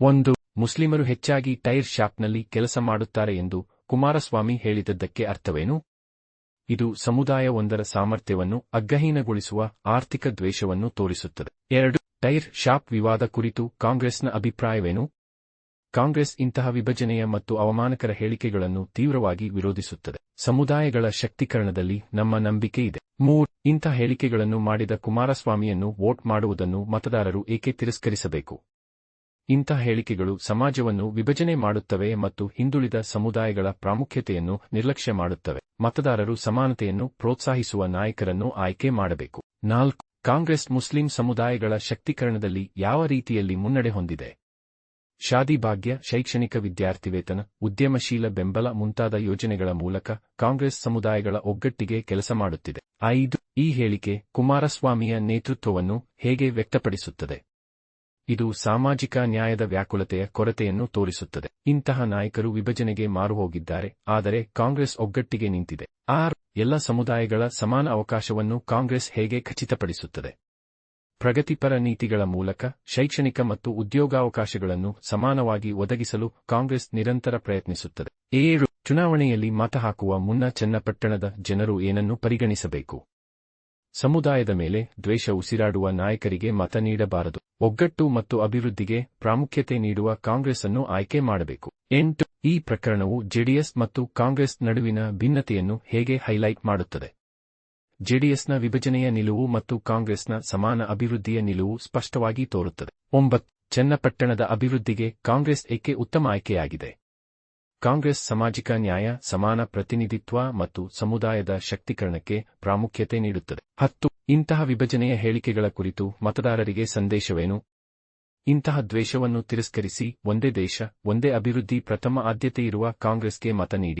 ಒಂದು, ಮುಸ್ಲಿಮರು ಹೆಚ್ಚಾಗಿ ಟೈರ್ ಶಾಪ್ನಲ್ಲಿ ಕೆಲಸ ಮಾಡುತ್ತಾರೆ ಎಂದು ಕುಮಾರಸ್ವಾಮಿ ಹೇಳಿದದ್ದಕ್ಕೆ ಅರ್ಥವೇನು? ಇದು ಸಮುದಾಯವೊಂದರ ಸಾಮರ್ಥ್ಯವನ್ನು ಅಗ್ಗಹೀನಗೊಳಿಸುವ ಆರ್ಥಿಕ ದ್ವೇಷವನ್ನು ತೋರಿಸುತ್ತದೆ. ಎರಡು, ಟೈರ್ ಶಾಪ್ ವಿವಾದ ಕುರಿತು ಕಾಂಗ್ರೆಸ್ನ ಅಭಿಪ್ರಾಯವೇನು? ಕಾಂಗ್ರೆಸ್ ಇಂತಹ ವಿಭಜನೆಯ ಮತ್ತು ಅವಮಾನಕರ ಹೇಳಿಕೆಗಳನ್ನು ತೀವ್ರವಾಗಿ ವಿರೋಧಿಸುತ್ತದೆ. ಸಮುದಾಯಗಳ ಶಕ್ತೀಕರಣದಲ್ಲಿ ನಮ್ಮ ನಂಬಿಕೆ ಇದೆ. ಮೂರ್, ಇಂಥ ಹೇಳಿಕೆಗಳನ್ನು ಮಾಡಿದ ಕುಮಾರಸ್ವಾಮಿಯನ್ನು ವೋಟ್ ಮಾಡುವುದನ್ನು ಮತದಾರರು ಏಕೆ ತಿರಸ್ಕರಿಸಬೇಕು? ಇಂಥ ಹೇಳಿಕೆಗಳು ಸಮಾಜವನ್ನು ವಿಭಜನೆ ಮಾಡುತ್ತವೆ ಮತ್ತು ಹಿಂದುಳಿದ ಸಮುದಾಯಗಳ ಪ್ರಾಮುಖ್ಯತೆಯನ್ನು ನಿರ್ಲಕ್ಷ್ಯ ಮಾಡುತ್ತವೆ. ಮತದಾರರು ಸಮಾನತೆಯನ್ನು ಪ್ರೋತ್ಸಾಹಿಸುವ ನಾಯಕರನ್ನು ಆಯ್ಕೆ ಮಾಡಬೇಕು. ನಾಲ್ಕು, ಕಾಂಗ್ರೆಸ್ ಮುಸ್ಲಿಂ ಸಮುದಾಯಗಳ ಶಕ್ತೀಕರಣದಲ್ಲಿ ಯಾವ ರೀತಿಯಲ್ಲಿ ಮುನ್ನಡೆ ಹೊಂದಿದೆ? ಶಾದಿ ಭಾಗ್ಯ, ಶೈಕ್ಷಣಿಕ ವಿದ್ಯಾರ್ಥಿ ವೇತನ ಉದ್ಯಮಶೀಲ ಬೆಂಬಲ ಮುಂತಾದ ಯೋಜನೆಗಳ ಮೂಲಕ ಕಾಂಗ್ರೆಸ್ ಸಮುದಾಯಗಳ ಒಗ್ಗಟ್ಟಿಗೆ ಕೆಲಸ ಮಾಡುತ್ತಿದೆ. ಐದು, ಈ ಹೇಳಿಕೆ ಕುಮಾರಸ್ವಾಮಿಯ ನೇತೃತ್ವವನ್ನು ಹೇಗೆ ವ್ಯಕ್ತಪಡಿಸುತ್ತದೆ? ಇದು ಸಾಮಾಜಿಕ ನ್ಯಾಯದ ವ್ಯಾಕುಲತೆಯ ಕೊರತೆಯನ್ನು ತೋರಿಸುತ್ತದೆ. ಇಂತಹ ನಾಯಕರು ವಿಭಜನೆಗೆ ಮಾರುಹೋಗಿದ್ದಾರೆ, ಆದರೆ ಕಾಂಗ್ರೆಸ್ ಒಗ್ಗಟ್ಟಿಗೆ ನಿಂತಿದೆ. ಆರ್, ಎಲ್ಲ ಸಮುದಾಯಗಳ ಸಮಾನ ಅವಕಾಶವನ್ನು ಕಾಂಗ್ರೆಸ್ ಹೇಗೆ ಖಚಿತಪಡಿಸುತ್ತದೆ? ಪ್ರಗತಿಪರ ನೀತಿಗಳ ಮೂಲಕ ಶೈಕ್ಷಣಿಕ ಮತ್ತು ಉದ್ಯೋಗಾವಕಾಶಗಳನ್ನು ಸಮಾನವಾಗಿ ಒದಗಿಸಲು ಕಾಂಗ್ರೆಸ್ ನಿರಂತರ ಪ್ರಯತ್ನಿಸುತ್ತದೆ. ಏಳು, ಚುನಾವಣೆಯಲ್ಲಿ ಮತ ಹಾಕುವ ಮುನ್ನ ಚನ್ನಪಟ್ಟಣದ ಜನರು ಏನನ್ನು ಪರಿಗಣಿಸಬೇಕು? ಸಮುದಾಯದ ಮೇಲೆ ದ್ವೇಷ ಉಸಿರಾಡುವ ನಾಯಕರಿಗೆ ಮತ ನೀಡಬಾರದು. ಒಗ್ಗಟ್ಟು ಮತ್ತು ಅಭಿವೃದ್ಧಿಗೆ ಪ್ರಾಮುಖ್ಯತೆ ನೀಡುವ ಕಾಂಗ್ರೆಸ್ ಅನ್ನು ಆಯ್ಕೆ ಮಾಡಬೇಕು. ಎಂಟು, ಈ ಪ್ರಕರಣವು ಜೆಡಿಎಸ್ ಮತ್ತು ಕಾಂಗ್ರೆಸ್ ನಡುವಿನ ಭಿನ್ನತೆಯನ್ನು ಹೇಗೆ ಹೈಲೈಟ್ ಮಾಡುತ್ತದೆ? ಜೆಡಿಎಸ್ನ ವಿಭಜನೆಯ ನಿಲುವು ಮತ್ತು ಕಾಂಗ್ರೆಸ್ನ ಸಮಾನ ಅಭಿವೃದ್ಧಿಯ ನಿಲುವು ಸ್ಪಷ್ಟವಾಗಿ ತೋರುತ್ತದೆ. ಒಂಬತ್ತು, ಚನ್ನಪಟ್ಟಣದ ಅಭಿವೃದ್ಧಿಗೆ ಕಾಂಗ್ರೆಸ್ ಏಕೆ ಉತ್ತಮ ಆಯ್ಕೆಯಾಗಿದೆ? ಕಾಂಗ್ರೆಸ್ ಸಾಮಾಜಿಕ ನ್ಯಾಯ, ಸಮಾನ ಪ್ರತಿನಿಧಿತ್ವ ಮತ್ತು ಸಮುದಾಯದ ಶಕ್ತೀಕರಣಕ್ಕೆ ಪ್ರಾಮುಖ್ಯತೆ ನೀಡುತ್ತದೆ. ಹತ್ತು, ಇಂತಹ ವಿಭಜನೆಯ ಹೇಳಿಕೆಗಳ ಕುರಿತು ಮತದಾರರಿಗೆ ಸಂದೇಶವೇನು? ಇಂತಹ ದ್ವೇಷವನ್ನು ತಿರಸ್ಕರಿಸಿ, ಒಂದೇ ದೇಶ, ಒಂದೇ ಅಭಿವೃದ್ಧಿ ಪ್ರಥಮ ಆದ್ಯತೆಯಿರುವ ಕಾಂಗ್ರೆಸ್ಗೆ ಮತ ನೀಡಿ.